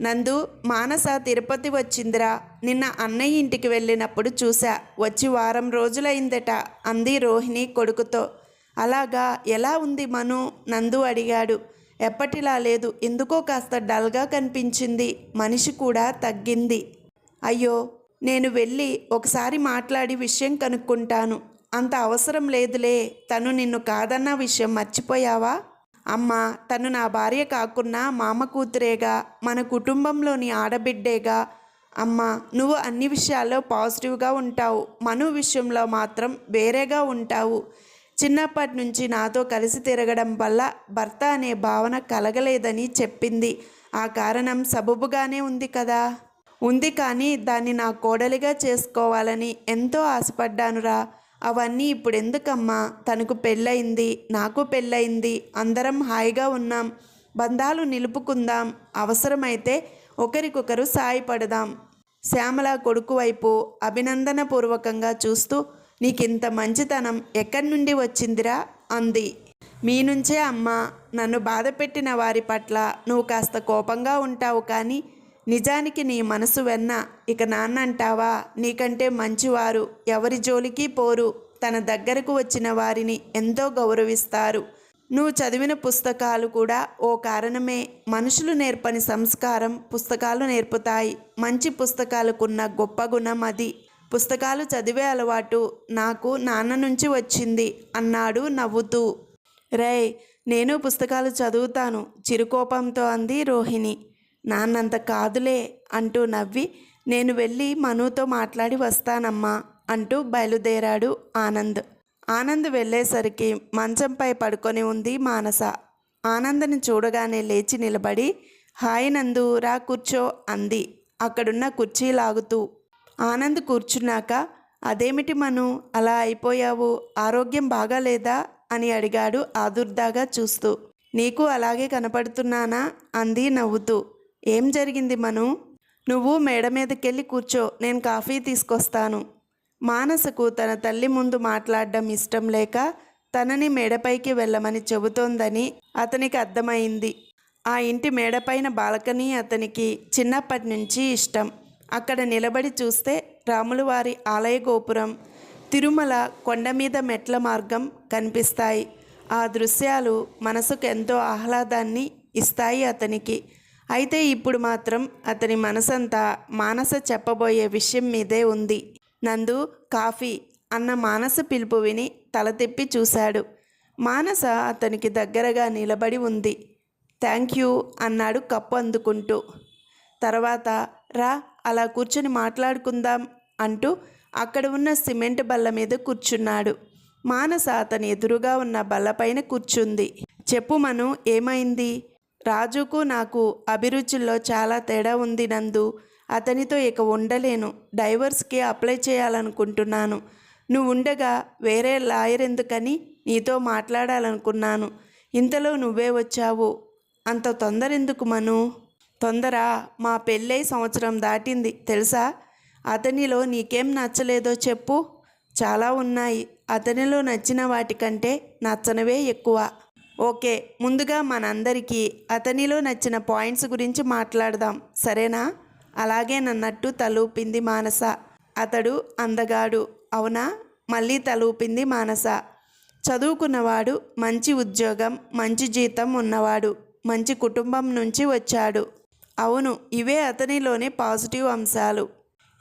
నందు మానస తిరుపతి వచ్చిందిరా. నిన్న అన్నయ్య ఇంటికి వెళ్ళినప్పుడు చూసా వచ్చి వారం రోజులైందట అంది రోహిణి కొడుకుతో. అలాగా ఎలా ఉంది మను? నందు అడిగాడు. ఎప్పటిలా లేదు ఎందుకో కాస్త డల్గా కనిపించింది. మనిషి కూడా తగ్గింది. అయ్యో నేను వెళ్ళి ఒకసారి మాట్లాడి విషయం కనుక్కుంటాను. అంత అవసరం లేదులే. తను నిన్ను కాదన్న విషయం మర్చిపోయావా? అమ్మా తను నా భార్య కాకున్నా మామ కూతురేగా మన కుటుంబంలోని ఆడబిడ్డేగా. అమ్మా నువ్వు అన్ని విషయాల్లో పాజిటివ్గా ఉంటావు. మను విషయంలో మాత్రం వేరేగా ఉంటావు. చిన్నప్పటి నుంచి నాతో కలిసి తిరగడం వల్ల భర్త అనే భావన కలగలేదని చెప్పింది. ఆ కారణం సబబుగానే ఉంది కదా? ఉంది కానీ దాన్ని నా కోడలిగా చేసుకోవాలని ఎంతో ఆశపడ్డానురా. అవన్నీ ఇప్పుడు ఎందుకమ్మా తనకు పెళ్ళయింది నాకు పెళ్ళయింది అందరం హాయిగా ఉన్నాం బంధాలు నిలుపుకుందాం అవసరమైతే ఒకరికొకరు సాయపడదాం. శ్యామల కొడుకు వైపు అభినందనపూర్వకంగా చూస్తూ నీకింత మంచితనం ఎక్కడి నుండి వచ్చిందిరా? అంది. మీ నుంచే అమ్మా నన్ను బాధపెట్టిన వారి పట్ల నువ్వు కాస్త కోపంగా ఉంటావు కానీ నిజానికి నీ మనసు వెన్న ఇక నాన్న అంటావా నీకంటే మంచివారు ఎవరి జోలికి పోరు తన దగ్గరకు వచ్చిన వారిని ఎంతో గౌరవిస్తారు. నువ్వు చదివిన పుస్తకాలు కూడా ఓ కారణమే. మనుషులు నేర్పని సంస్కారం పుస్తకాలు నేర్పుతాయి. మంచి పుస్తకాలకున్న గొప్ప గుణం అది. పుస్తకాలు చదివే అలవాటు నాకు నాన్న నుంచి వచ్చింది అన్నాడు నవ్వుతూ. రేయ్ నేను పుస్తకాలు చదువుతాను చిరుకోపంతో అంది రోహిణి. నాన్నంత కాదులే అంటూ నవ్వి నేను వెళ్ళి మనుతో మాట్లాడి వస్తానమ్మా అంటూ బయలుదేరాడు ఆనంద్. ఆనంద్ వెళ్ళేసరికి మంచంపై పడుకొని ఉంది మానస. ఆనందని చూడగానే లేచి నిలబడి హాయ్ నందు రా కూర్చో అంది. అక్కడున్న కుర్చీ లాగుతూ. ఆనంద్ కూర్చున్నాక అదేమిటి మను అలా అయిపోయావు? ఆరోగ్యం బాగాలేదా? అని అడిగాడు ఆదుర్దాగా చూస్తూ. నీకు అలాగే కనపడుతున్నానా? అంది నవ్వుతూ. ఏం జరిగింది మను? నువ్వు మేడ మీదకెళ్ళి కూర్చో నేను కాఫీ తీసుకొస్తాను. మానసకు తన తల్లి ముందు మాట్లాడడం ఇష్టం లేక తనని మేడపైకి వెళ్ళమని చెబుతోందని అతనికి అర్థమైంది. ఆ ఇంటి మేడపైన బాల్కనీ అతనికి చిన్నప్పటి నుంచి ఇష్టం. అక్కడ నిలబడి చూస్తే రాములవారి ఆలయ గోపురం తిరుమల కొండ మీద మెట్ల మార్గం కనిపిస్తాయి. ఆ దృశ్యాలు మనసుకు ఎంతో ఆహ్లాదాన్ని ఇస్తాయి అతనికి. అయితే ఇప్పుడు మాత్రం అతని మనసంతా మానస చెప్పబోయే విషయం మీదే ఉంది. నందు కాఫీ అన్న మానస పిలుపు విని తల తిప్పి చూశాడు. మానస అతనికి దగ్గరగా నిలబడి ఉంది. థ్యాంక్ యూ అన్నాడు కప్పు అందుకుంటూ. తర్వాత రా అలా కూర్చొని మాట్లాడుకుందాం అంటూ అక్కడ ఉన్న సిమెంట్ బల్ల మీద కూర్చున్నాడు. మానస అతని ఎదురుగా ఉన్న బల్లపైన కూర్చుంది. చెప్పు మను ఏమైంది? రాజుకు నాకు అభిరుచుల్లో చాలా తేడా ఉంది నందు. అతనితో ఇక ఉండలేను. డైవర్స్కి అప్లై చేయాలనుకుంటున్నాను. నువ్వు ఉండగా వేరే లాయర్ ఎందుకని నీతో మాట్లాడాలనుకున్నాను. ఇంతలో నువ్వే వచ్చావు. అంత తొందర ఎందుకు మను? తొందర? మా పెళ్ళై సంవత్సరం దాటింది తెలుసా? అతనిలో నీకేం నచ్చలేదో చెప్పు. చాలా ఉన్నాయి. అతనిలో నచ్చిన వాటికంటే నచ్చనవే ఎక్కువ. ఓకే ముందుగా మనందరికీ అతనిలో నచ్చిన పాయింట్స్ గురించి మాట్లాడదాం. సరేనా? అలాగే నన్నట్టు తలూపింది మానస. అతడు అందగాడు అవునా? మళ్ళీ తలూపింది మానస. చదువుకున్నవాడు మంచి ఉద్యోగం మంచి జీతం ఉన్నవాడు మంచి కుటుంబం నుంచి వచ్చాడు. అవును ఇవే అతనిలోని పాజిటివ్ అంశాలు.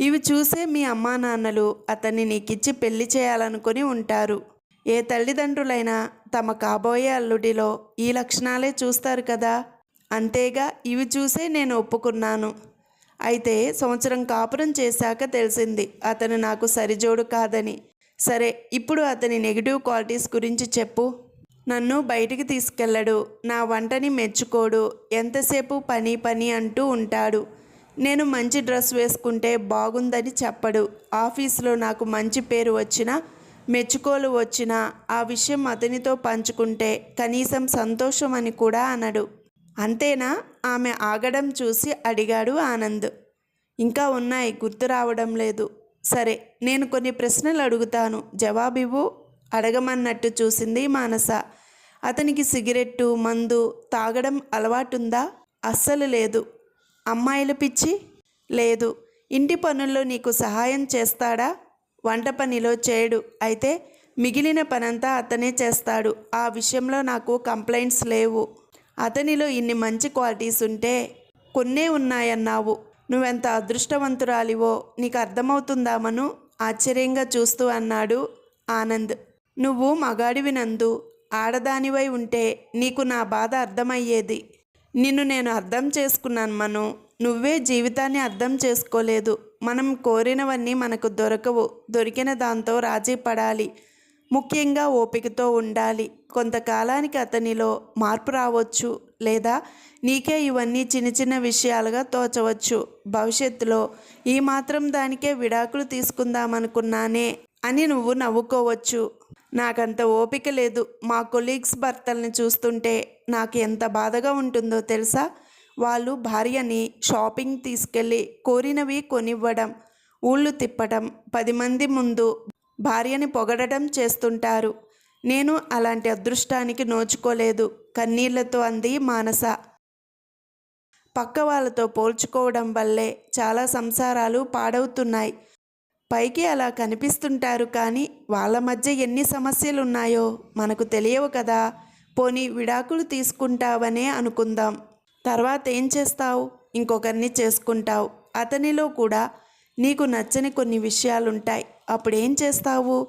ఇవి చూసే మీ అమ్మా నాన్నలు అతన్ని నీకిచ్చి పెళ్ళి చేయాలనుకుని ఉంటారు. ఏ తల్లిదండ్రులైనా తమ కాబోయే అల్లుడిలో ఈ లక్షణాలే చూస్తారు కదా. అంతేగా ఇవి చూసే నేను ఒప్పుకున్నాను. అయితే సంవత్సరం కాపురం చేశాక తెలిసింది అతను నాకు సరిజోడు కాదని. సరే ఇప్పుడు అతని నెగిటివ్ క్వాలిటీస్ గురించి చెప్పు. నన్ను బయటికి తీసుకెళ్ళడు నా వంటని మెచ్చుకోడు ఎంతసేపు పని పని అంటూ ఉంటాడు. నేను మంచి డ్రెస్ వేసుకుంటే బాగుందని చెప్పడు. ఆఫీస్లో నాకు మంచి పేరు వచ్చినా మెచ్చుకోలు వచ్చినా ఆ విషయం అతనితో పంచుకుంటే కనీసం సంతోషం అని కూడా అనడు. అంతేనా? ఆమె ఆగడం చూసి అడిగాడు ఆనంద్. ఇంకా ఉన్నాయి గుర్తు రావడం లేదు. సరే నేను కొన్ని ప్రశ్నలు అడుగుతాను. జవాబివ్వు. అడగమన్నట్టు చూసింది మానస. అతనికి సిగరెట్టు మందు తాగడం అలవాటుందా? అస్సలు లేదు. అమ్మాయిలు పిచ్చి? లేదు. ఇంటి పనుల్లో నీకు సహాయం చేస్తాడా? వంట పనిలో చేయడు అయితే మిగిలిన పనంతా అతనే చేస్తాడు. ఆ విషయంలో నాకు కంప్లైంట్స్ లేవు. అతనిలో ఇన్ని మంచి క్వాలిటీస్ ఉంటే కొన్నే ఉన్నాయన్నావు. నువ్వెంత అదృష్టవంతురాలివో నీకు అర్థమవుతుందామను ఆశ్చర్యంగా చూస్తూ అన్నాడు ఆనంద్. నువ్వు మగాడివి నందు. ఆడదానివై ఉంటే నీకు నా బాధ అర్థమయ్యేది. నిన్ను నేను అర్థం చేసుకున్నాను మను. నువ్వే జీవితాన్ని అర్థం చేసుకోలేదు. మనం కోరినవన్నీ మనకు దొరకవు. దొరికిన దాంతో రాజీ పడాలి. ముఖ్యంగా ఓపికతో ఉండాలి. కొంతకాలానికి అతనిలో మార్పు రావచ్చు. లేదా నీకే ఇవన్నీ చిన్న చిన్న విషయాలుగా తోచవచ్చు. భవిష్యత్తులో ఈ మాత్రం దానికే విడాకులు తీసుకుందామనుకున్నానే అని నువ్వు నవ్వుకోవచ్చు. నాకంత ఓపిక లేదు. మా కొలీగ్స్ భర్తల్ని చూస్తుంటే నాకు ఎంత బాధగా ఉంటుందో తెలుసా? వాళ్ళు భార్యని షాపింగ్ తీసుకెళ్ళి కోరినవి కొనివ్వడం ఊళ్ళు తిప్పడం పది మంది ముందు భార్యని పొగడటం చేస్తుంటారు. నేను అలాంటి అదృష్టానికి నోచుకోలేదు. కన్నీళ్ళతో అంది మానస. పక్క వాళ్ళతో పోల్చుకోవడం వల్లే చాలా సంసారాలు పాడవుతున్నాయి. పైకి అలా కనిపిస్తుంటారు కానీ వాళ్ళ మధ్య ఎన్ని సమస్యలు ఉన్నాయో మనకు తెలియవు కదా. పోనీ విడాకులు తీసుకుంటావనే అనుకుందాం. తర్వాత ఏం చేస్తావు? ఇంకొకరిని చేసుకుంటావు. అతనిలో కూడా నీకు నచ్చని కొన్ని విషయాలుంటాయి. అప్పుడు ఏం చేస్తావు?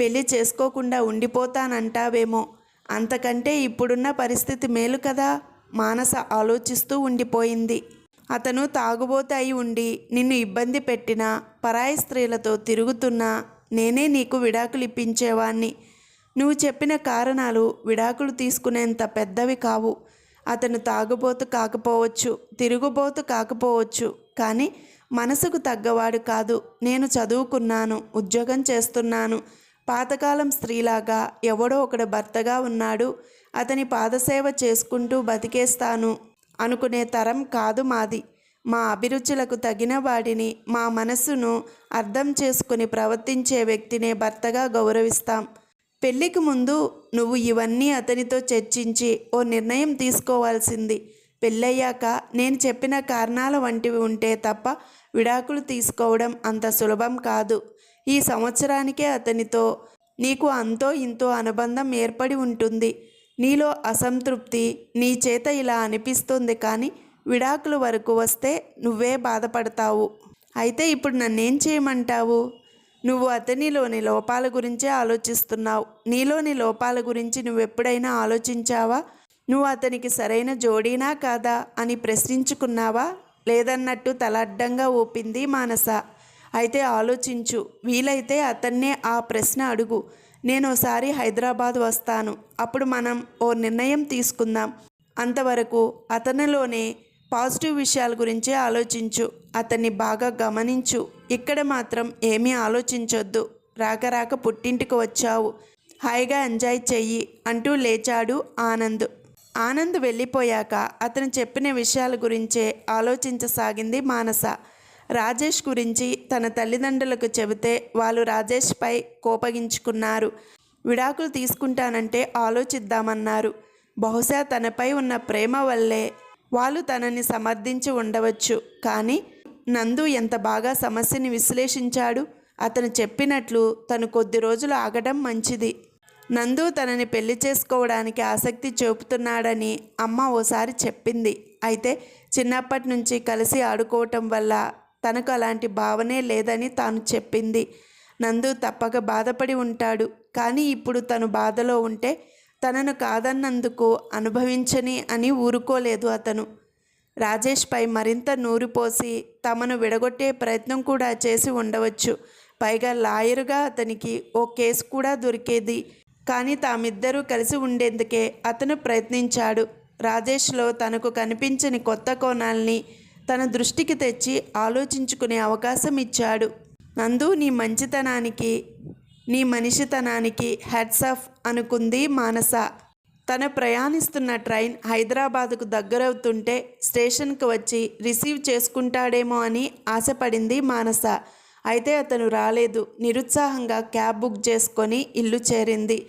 పెళ్ళి చేసుకోకుండా ఉండిపోతానంటావేమో. అంతకంటే ఇప్పుడున్న పరిస్థితి మేలు కదా? మానస ఆలోచిస్తూ ఉండిపోయింది. అతను తాగుబోతు అయి ఉండి నిన్ను ఇబ్బంది పెట్టినా పరాయి స్త్రీలతో తిరుగుతున్నా నేనే నీకు విడాకులు ఇప్పించేవాణ్ణి. నువ్వు చెప్పిన కారణాలు విడాకులు తీసుకునేంత పెద్దవి కావు. అతను తాగుబోతు కాకపోవచ్చు తిరుగుబోతు కాకపోవచ్చు కానీ మనసుకు తగ్గవాడు కాదు. నేను చదువుకున్నాను ఉద్యోగం చేస్తున్నాను. పాతకాలం స్త్రీలాగా ఎవడో ఒకడు భర్తగా ఉన్నాడు. అతని పాదసేవ చేసుకుంటూ బతికేస్తాను అనుకునే తరం కాదు మాది. మా అభిరుచులకు తగిన వాడిని మా మనసును అర్థం చేసుకుని ప్రవర్తించే వ్యక్తినే భర్తగా గౌరవిస్తాం. పెళ్ళికి ముందు నువ్వు ఇవన్నీ అతనితో చర్చించి ఓ నిర్ణయం తీసుకోవాల్సింది. పెళ్ళయ్యాక నేను చెప్పిన కారణాల వంటివి ఉంటే తప్ప విడాకులు తీసుకోవడం అంత సులభం కాదు. ఈ సంవత్సరానికే అతనితో నీకు అంతో ఇంతో అనుబంధం ఏర్పడి ఉంటుంది. నీలో అసంతృప్తి నీ చేత ఇలా అనిపిస్తుంది కానీ విడాకుల వరకు వస్తే నువ్వే బాధపడతావు. అయితే ఇప్పుడు నన్నేం చేయమంటావు? నువ్వు అతనిలోని లోపాల గురించే ఆలోచిస్తున్నావు. నీలోని లోపాల గురించి నువ్వెప్పుడైనా ఆలోచించావా? నువ్వు అతనికి సరైన జోడీనా కాదా అని ప్రశ్నించుకున్నావా? లేదన్నట్టు తల అడ్డంగా ఊపింది మానస. అయితే ఆలోచించు. వీలైతే అతన్నే ఆ ప్రశ్న అడుగు. నేను ఒకసారి హైదరాబాద్ వస్తాను. అప్పుడు మనం ఓ నిర్ణయం తీసుకుందాం. అంతవరకు అతనిలోనే పాజిటివ్ విషయాల గురించే ఆలోచించు. అతన్ని బాగా గమనించు. ఇక్కడ మాత్రం ఏమీ ఆలోచించొద్దు. రాక రాక పుట్టింటికి వచ్చావు. హాయిగా ఎంజాయ్ చెయ్యి అంటూ లేచాడు ఆనంద్. ఆనంద్ వెళ్ళిపోయాక అతను చెప్పిన విషయాల గురించే ఆలోచించసాగింది మానస. రాజేష్ గురించి తన తల్లిదండ్రులకు చెబితే వాళ్ళు రాజేష్పై కోపగించుకున్నారు. విడాకులు తీసుకుంటానంటే ఆలోచిద్దామన్నారు. బహుశా తనపై ఉన్న ప్రేమ వల్లే వాళ్ళు తనని సమర్థించి ఉండవచ్చు. కానీ నందు ఎంత బాగా సమస్యని విశ్లేషించాడు. అతను చెప్పినట్లు తను కొద్ది రోజులు ఆగడం మంచిది. నందు తనని పెళ్ళి చేసుకోవడానికి ఆసక్తి చూపుతున్నాడని అమ్మ ఓసారి చెప్పింది. అయితే చిన్నప్పటి నుంచి కలిసి ఆడుకోవటం వల్ల తనకు అలాంటి భావనే లేదని తాను చెప్పింది. నందు తప్పక బాధపడి ఉంటాడు. కానీ ఇప్పుడు తను బాధలో ఉంటే తనను కాదన్నందుకు అనుభవించని అని ఊరుకోలేదు అతను. రాజేష్పై మరింత నూరిపోసి తమను విడగొట్టే ప్రయత్నం కూడా చేసి ఉండవచ్చు. పైగా లాయరుగా అతనికి ఓ కేసు కూడా దొరికేది. కానీ తామిద్దరూ కలిసి ఉండేందుకే అతను ప్రయత్నించాడు. రాజేష్లో తనకు కనిపించని కొత్త కోణాల్ని తన దృష్టికి తెచ్చి ఆలోచించుకునే అవకాశం ఇచ్చాడు. నందు నీ మంచితనానికి నీ మనిషితనానికి హెడ్స్ ఆఫ్ అనుకుంది మానస. తను ప్రయాణిస్తున్న ట్రైన్ హైదరాబాదుకు దగ్గరవుతుంటే స్టేషన్కి వచ్చి రిసీవ్ చేసుకుంటాడేమో అని ఆశపడింది మానస. అయితే అతను రాలేదు. నిరుత్సాహంగా క్యాబ్ బుక్ చేసుకొని ఇల్లు చేరింది.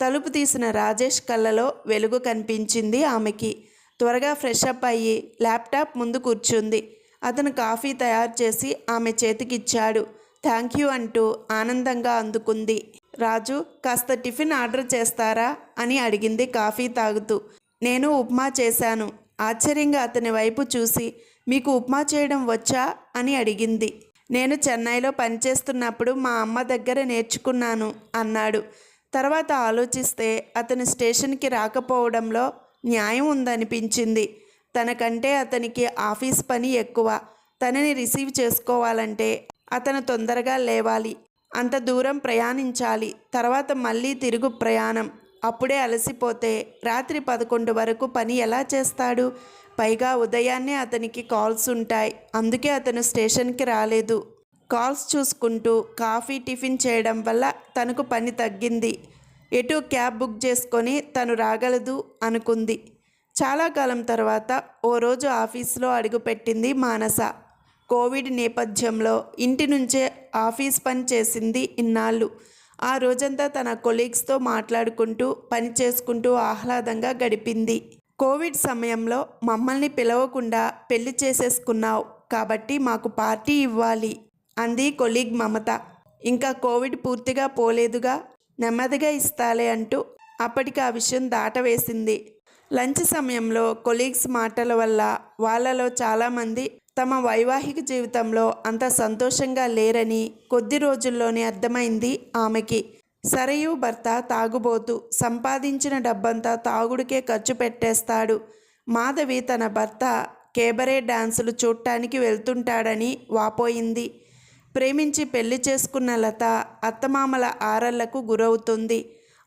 తలుపు తీసిన రాజేష్ కళ్ళలో వెలుగు కనిపించింది ఆమెకి. త్వరగా ఫ్రెష్ అప్ అయ్యి ల్యాప్టాప్ ముందు కూర్చుంది. అతను కాఫీ తయారు చేసి ఆమె చేతికిచ్చాడు. థ్యాంక్ యూ అంటూ ఆనందంగా అందుకుంది. రాజు కాస్త టిఫిన్ ఆర్డర్ చేస్తారా? అని అడిగింది కాఫీ తాగుతూ. నేను ఉప్మా చేశాను. ఆశ్చర్యంగా అతని వైపు చూసి మీకు ఉప్మా చేయడం వచ్చా? అని అడిగింది. నేను చెన్నైలో పనిచేస్తున్నప్పుడు మా అమ్మ దగ్గర నేర్చుకున్నాను అన్నాడు. తర్వాత ఆలోచిస్తే అతను స్టేషన్కి రాకపోవడంలో న్యాయం ఉందనిపించింది. తనకంటే అతనికి ఆఫీస్ పని ఎక్కువ. తనని రిసీవ్ చేసుకోవాలంటే అతను తొందరగా లేవాలి. అంత దూరం ప్రయాణించాలి. తర్వాత మళ్ళీ తిరుగు ప్రయాణం. అప్పుడే అలసిపోతే రాత్రి పదకొండు వరకు పని ఎలా చేస్తాడు? పైగా ఉదయాన్నే అతనికి కాల్స్ ఉంటాయి. అందుకే అతను స్టేషన్కి రాలేదు. కాల్స్ చూసుకుంటూ కాఫీ టిఫిన్ చేయడం వల్ల తనకు పని తగ్గింది. ఎటు క్యాబ్ బుక్ చేసుకొని తను రాగలదు అనుకుంది. చాలా కాలం తర్వాత ఓ రోజు ఆఫీస్లో అడుగుపెట్టింది మానస. కోవిడ్ నేపథ్యంలో ఇంటి నుంచే ఆఫీస్ పని చేసింది ఇన్నాళ్ళు. ఆ రోజంతా తన కొలీగ్స్తో మాట్లాడుకుంటూ పని చేసుకుంటూ ఆహ్లాదంగా గడిపింది. కోవిడ్ సమయంలో మమ్మల్ని పిలవకుండా పెళ్ళి చేసేసుకున్నావు కాబట్టి మాకు పార్టీ ఇవ్వాలి అంది కొలీగ్ మమత. ఇంకా కోవిడ్ పూర్తిగా పోలేదుగా? నెమ్మదిగా ఇస్తాలే అంటూ అప్పటికి ఆ విషయం దాటవేసింది. లంచ్ సమయంలో కొలీగ్స్ మాటల వల్ల వాళ్ళలో చాలామంది తమ వైవాహిక జీవితంలో అంత సంతోషంగా లేరని కొద్ది రోజుల్లోనే అర్థమైంది ఆమెకి. సరయు భర్త తాగుబోతు సంపాదించిన డబ్బంతా తాగుడికే ఖర్చు పెట్టేస్తాడు. మాధవి తన భర్త కేబరే డాన్సులు చూడటానికి వెళ్తుంటాడని వాపోయింది. ప్రేమించి పెళ్ళి చేసుకున్న లత అత్తమామల ఆరళ్ళకు గురవుతుంది.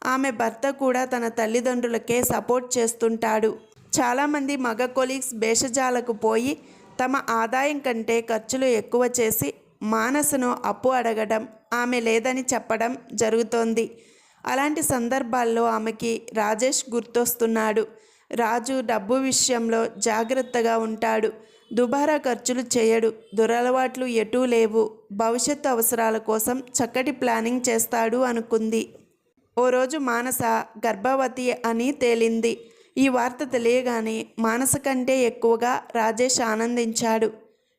ఆమె భర్త కూడా తన తల్లిదండ్రులకే సపోర్ట్ చేస్తుంటాడు. చాలామంది మగ కొలీగ్స్ భేషజాలకు పోయి తమ ఆదాయం కంటే ఖర్చులు ఎక్కువ చేసి మానసను అప్పు అడగడం ఆమె లేదని చెప్పడం జరుగుతోంది. అలాంటి సందర్భాల్లో ఆమెకి రాజేష్ గుర్తొస్తున్నాడు. రాజు డబ్బు విషయంలో జాగ్రత్తగా ఉంటాడు. దుబారా ఖర్చులు చేయడు. దురలవాట్లు ఎటూ లేవు. భవిష్యత్తు అవసరాల కోసం చక్కటి ప్లానింగ్ చేస్తాడు అనుకుంది. ఓ రోజు మానస గర్భవతి అని తేలింది. ఈ వార్త తెలియగానే మానస కంటే ఎక్కువగా రాజేష్ ఆనందించాడు.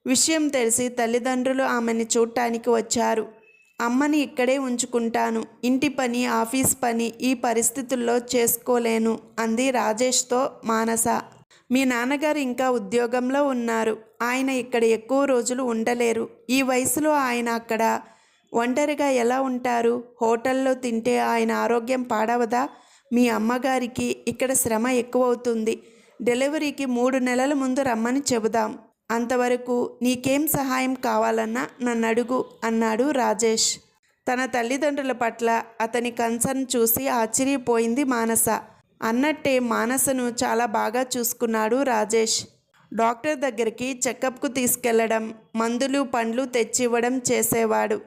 విషయం తెలిసి తల్లిదండ్రులు ఆమెని చూడటానికి వచ్చారు. అమ్మని ఇక్కడే ఉంచుకుంటాను. ఇంటి పని ఆఫీస్ పని ఈ పరిస్థితుల్లో చేసుకోలేను అంది రాజేష్తో మానస. మీ నాన్నగారు ఇంకా ఉద్యోగంలో ఉన్నారు. ఆయన ఇక్కడ ఎక్కువ రోజులు ఉండలేరు. ఈ వయసులో ఆయన అక్కడ ఒంటరిగా ఎలా ఉంటారు? హోటల్లో తింటే ఆయన ఆరోగ్యం పాడవదా? మీ అమ్మగారికి ఇక్కడ శ్రమ ఎక్కువ అవుతుంది డెలివరీకి మూడు నెలల ముందు రమ్మని చెబుదాం. అంతవరకు నీకేం సహాయం కావాలన్నా నన్ను అడుగు అన్నాడు రాజేష్. తన తల్లిదండ్రుల పట్ల అతని కన్సర్న్ చూసి ఆశ్చర్యపోయింది మానస. అన్నట్టే మానసను చాలా బాగా చూసుకున్నాడు రాజేష్. డాక్టర్ దగ్గరికి చెకప్కు తీసుకెళ్ళడం మందులు పండ్లు తెచ్చివ్వడం చేసేవాడు.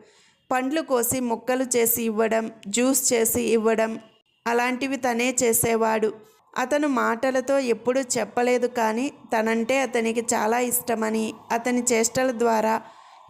పండ్లు కోసి ముక్కలు చేసి ఇవ్వడం జ్యూస్ చేసి ఇవ్వడం అలాంటివి తనే చేసేవాడు. అతను మాటలతో ఎప్పుడూ చెప్పలేదు కానీ తనంటే అతనికి చాలా ఇష్టమని అతని చేష్టల ద్వారా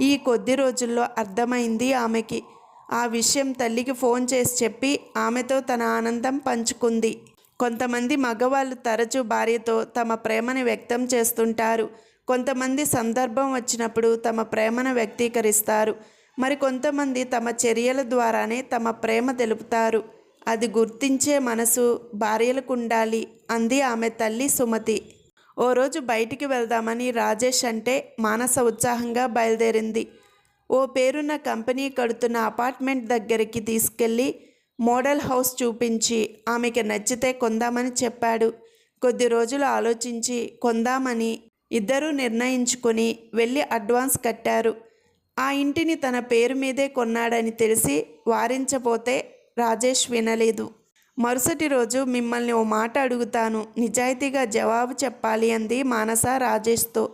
ఈ కొద్ది రోజుల్లో అర్థమైంది ఆమెకి. ఆ విషయం తల్లికి ఫోన్ చేసి చెప్పి ఆమెతో తన ఆనందం పంచుకుంది. కొంతమంది మగవాళ్ళు తరచూ భార్యతో తమ ప్రేమను వ్యక్తం చేస్తుంటారు. కొంతమంది సందర్భం వచ్చినప్పుడు తమ ప్రేమను వ్యక్తీకరిస్తారు. మరి కొంతమంది తమ చర్యల ద్వారానే తమ ప్రేమ తెలుపుతారు. అది గుర్తించే మనసు భార్యలకు ఉండాలి అంది ఆమె తల్లి సుమతి. ఓ రోజు బయటికి వెళ్దామని రాజేష్ అంటే మానస ఉత్సాహంగా బయలుదేరింది. ఓ పేరున్న కంపెనీ కడుతున్న అపార్ట్మెంట్ దగ్గరికి తీసుకెళ్ళి మోడల్ హౌస్ చూపించి ఆమెకి నచ్చితే కొందామని చెప్పాడు. కొద్ది రోజులు ఆలోచించి కొందామని ఇద్దరూ నిర్ణయించుకొని వెళ్ళి అడ్వాన్స్ కట్టారు. ఆ ఇంటిని తన పేరు మీదే కొన్నాడని తెలిసి వారించపోతే రాజేష్ వినలేదు. మరుసటి రోజు మిమ్మల్ని ఓ మాట అడుగుతాను. నిజాయితీగా జవాబు చెప్పాలి అంది మానస రాజేష్తో.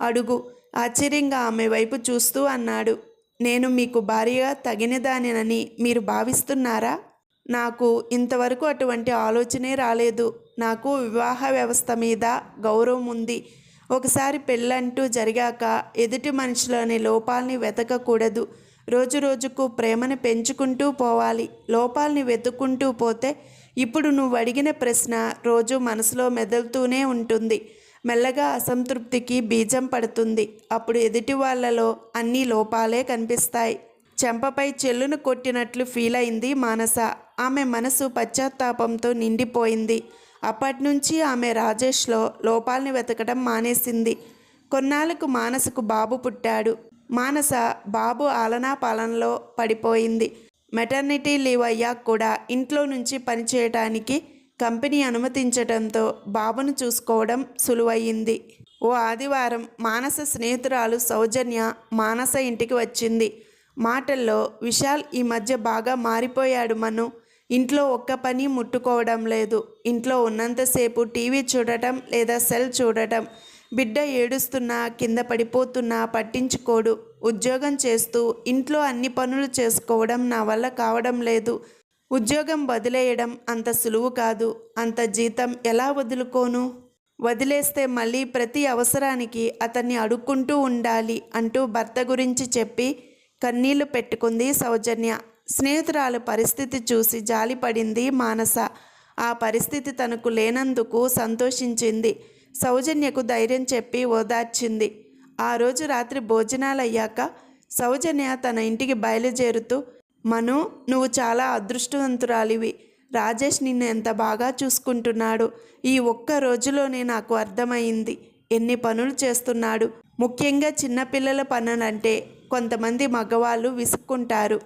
అడుగు. ఆశ్చర్యంగా ఆమె వైపు చూస్తూ అన్నాడు. నేను మీకు భార్యగా తగినదానినని మీరు భావిస్తున్నారా? నాకు ఇంతవరకు అటువంటి ఆలోచనే రాలేదు. నాకు వివాహ వ్యవస్థ మీద గౌరవం ఉంది. ఒకసారి పెళ్ళంటూ జరిగాక ఎదుటి మనిషిలోని లోపాలని వెతకకూడదు. రోజు రోజుకు ప్రేమను పెంచుకుంటూ పోవాలి లోపాలని వెతుక్కుంటూ పోతే ఇప్పుడు నువ్వు అడిగిన ప్రశ్న రోజు మనసులో మెదులుతూనే ఉంటుంది. మెల్లగా అసంతృప్తికి బీజం పడుతుంది. అప్పుడు ఎదుటి వాళ్ళలో అన్ని లోపాలే కనిపిస్తాయి. చెంపపై చెల్లును కొట్టినట్లు ఫీల్ అయింది మానస. ఆమె మనసు పశ్చాత్తాపంతో నిండిపోయింది. అప్పటి నుంచి ఆమె రాజేష్లో లోపాలని వెతకడం మానేసింది. కొన్నాళ్ళకు మానసుకు బాబు పుట్టాడు. మానస బాబు ఆలనా పాలనలో పడిపోయింది. మెటర్నిటీ లీవ్ అయ్యాక కూడా ఇంట్లో నుంచి పనిచేయటానికి కంపెనీ అనుమతించడంతో బాబును చూసుకోవడం సులువయ్యింది. ఓ ఆదివారం మానస స్నేహితురాలు సౌజన్య మానస ఇంటికి వచ్చింది. మాటల్లో విశాల్ ఈ మధ్య బాగా మారిపోయాడు మను. ఇంట్లో ఒక్క పని ముట్టుకోవడం లేదు. ఇంట్లో ఉన్నంతసేపు టీవీ చూడటం లేదా సెల్ చూడటం బిడ్డ ఏడుస్తున్నా కింద పడిపోతున్నా పట్టించుకోడు. ఉద్యోగం చేస్తూ ఇంట్లో అన్ని పనులు చేసుకోవడం నా వల్ల కావడం లేదు. ఉద్యోగం వదిలేయడం అంత సులువు కాదు. అంత జీతం ఎలా వదులుకోను? వదిలేస్తే మళ్ళీ ప్రతి అవసరానికి అతన్ని అడుక్కుంటూ ఉండాలి అంటూ భర్త గురించి చెప్పి కన్నీళ్ళు పెట్టుకుంది సౌజన్య. స్నేహితురాలు పరిస్థితి చూసి జాలిపడింది మానస. ఆ పరిస్థితి తనకు లేనందుకు సంతోషించింది. సౌజన్యకు ధైర్యం చెప్పి ఓదార్చింది. ఆ రోజు రాత్రి భోజనాలయ్యాక సౌజన్య తన ఇంటికి బయలుదేరుతూ మను నువ్వు చాలా అదృష్టవంతురాలివి. రాజేష్ నిన్ను ఎంత బాగా చూసుకుంటున్నాడు. ఈ ఒక్క రోజులోనే నాకు అర్థమైంది. ఎన్ని పనులు చేస్తున్నాడు. ముఖ్యంగా చిన్నపిల్లల పనులంటే కొంతమంది మగవాళ్ళు విసుక్కుంటారు.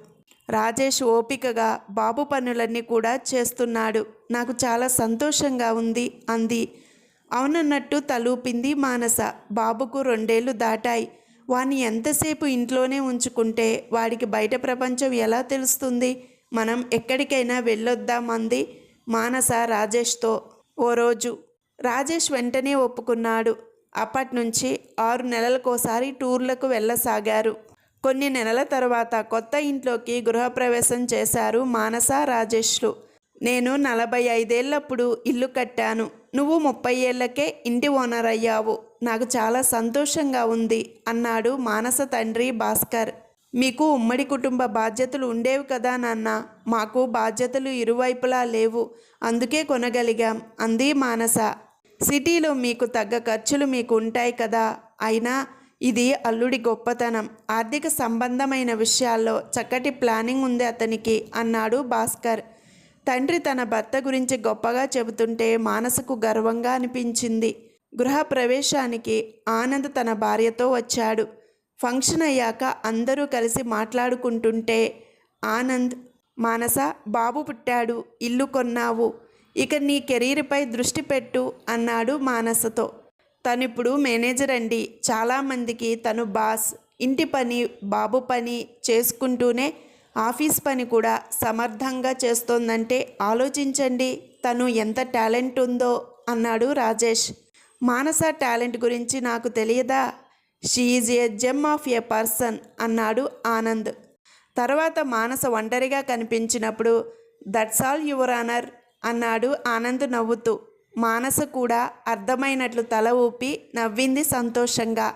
రాజేష్ ఓపికగా బాబు పనులన్నీ కూడా చేస్తున్నాడు. నాకు చాలా సంతోషంగా ఉంది అంది అవునన్నట్టు తలూపింది మానస. బాబుకు రెండేళ్ళు దాటాయి. వాణ్ణి ఎంతసేపు ఇంట్లోనే ఉంచుకుంటే వాడికి బయట ప్రపంచం ఎలా తెలుస్తుంది? మనం ఎక్కడికైనా వెళ్ళొద్దామంది మానస రాజేష్తో ఓ రోజు. రాజేష్ వెంటనే ఒప్పుకున్నాడు. అప్పటి నుంచి ఆరు నెలలకోసారి టూర్లకు వెళ్ళసాగారు. కొన్ని నెలల తర్వాత కొత్త ఇంట్లోకి గృహప్రవేశం చేశారు మానస రాజేష్లు. నేను నలభై ఐదేళ్ళప్పుడు ఇల్లు కట్టాను. నువ్వు ముప్పై ఏళ్ళకే ఇంటి ఓనర్ అయ్యావు. నాకు చాలా సంతోషంగా ఉంది అన్నాడు మానస తండ్రి భాస్కర్. మీకు ఉమ్మడి కుటుంబ బాధ్యతలు ఉండేవి కదా నాన్న. మాకు బాధ్యతలు ఇరువైపులా లేవు. అందుకే కొనగలిగాం అంది మానస. సిటీలో మీకు తగ్గ ఖర్చులు మీకు ఉంటాయి కదా. అయినా ఇది అల్లుడి గొప్పతనం. ఆర్థిక సంబంధమైన విషయాల్లో చక్కటి ప్లానింగ్ ఉంది అతనికి అన్నాడు భాస్కర్. తండ్రి తన భర్త గురించి గొప్పగా చెబుతుంటే మానసకు గర్వంగా అనిపించింది. గృహ ప్రవేశానికి ఆనంద్ తన భార్యతో వచ్చాడు. ఫంక్షన్ అయ్యాక అందరూ కలిసి మాట్లాడుకుంటుంటే ఆనంద్ మానస బాబు పుట్టాడు ఇల్లు కొన్నావు ఇక నీ కెరీర్పై దృష్టి పెట్టు అన్నాడు మానసతో. తనిప్పుడు మేనేజర్ అండి. చాలామందికి తను బాస్. ఇంటి పని బాబు పని చేసుకుంటూనే ఆఫీస్ పని కూడా సమర్థంగా చేస్తోందంటే ఆలోచించండి తను ఎంత టాలెంట్ ఉందో అన్నాడు రాజేష్. మానస టాలెంట్ గురించి నాకు తెలియదా? She is a gem of a person అన్నాడు ఆనంద్. తర్వాత మానస ఒంటరిగా కనిపించినప్పుడు దట్స్ ఆల్ యువర్ ఆనర్ అన్నాడు ఆనంద్ నవ్వుతూ. మానస కూడా అర్థమైనట్లు తల ఊపి నవ్వింది సంతోషంగా.